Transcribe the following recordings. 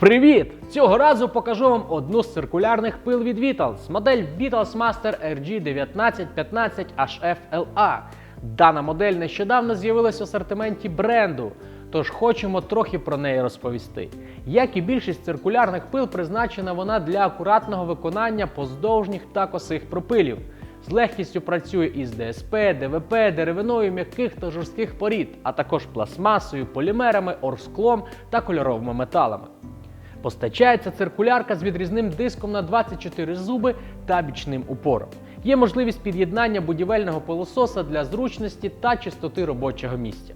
Привіт! Цього разу покажу вам одну з циркулярних пил від Vitals, модель Vitals Master RG1915 HFLA. Дана модель нещодавно з'явилась в асортименті бренду, тож хочемо трохи про неї розповісти. Як і більшість циркулярних пил, призначена вона для акуратного виконання поздовжніх та косих пропилів. З легкістю працює із ДСП, ДВП, деревиною м'яких та жорстких порід, а також пластмасою, полімерами, оргсклом та кольоровими металами. Постачається циркулярка з відрізним диском на 24 зуби та бічним упором. Є можливість під'єднання будівельного пилососа для зручності та чистоти робочого місця.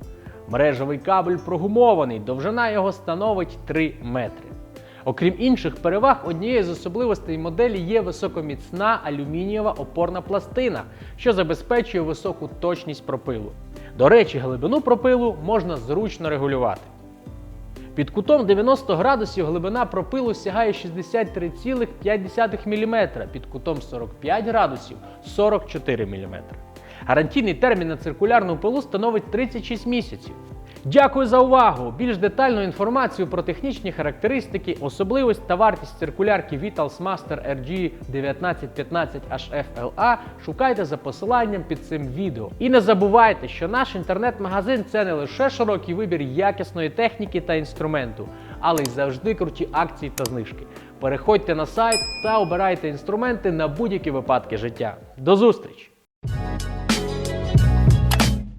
Мережевий кабель прогумований, довжина його становить 3 метри. Окрім інших переваг, однією з особливостей моделі є високоміцна алюмінієва опорна пластина, що забезпечує високу точність пропилу. До речі, глибину пропилу можна зручно регулювати. Під кутом 90 градусів глибина пропилу сягає 63,5 мм, під кутом 45 градусів 44 мм. Гарантійний термін на циркулярну пилу становить 36 місяців. Дякую за увагу! Більш детальну інформацію про технічні характеристики, особливість та вартість циркулярки Vitals Master RG 1915 HFLA шукайте за посиланням під цим відео. І не забувайте, що наш інтернет-магазин це не лише широкий вибір якісної техніки та інструменту, але й завжди круті акції та знижки. Переходьте на сайт та обирайте інструменти на будь-які випадки життя. До зустрічі!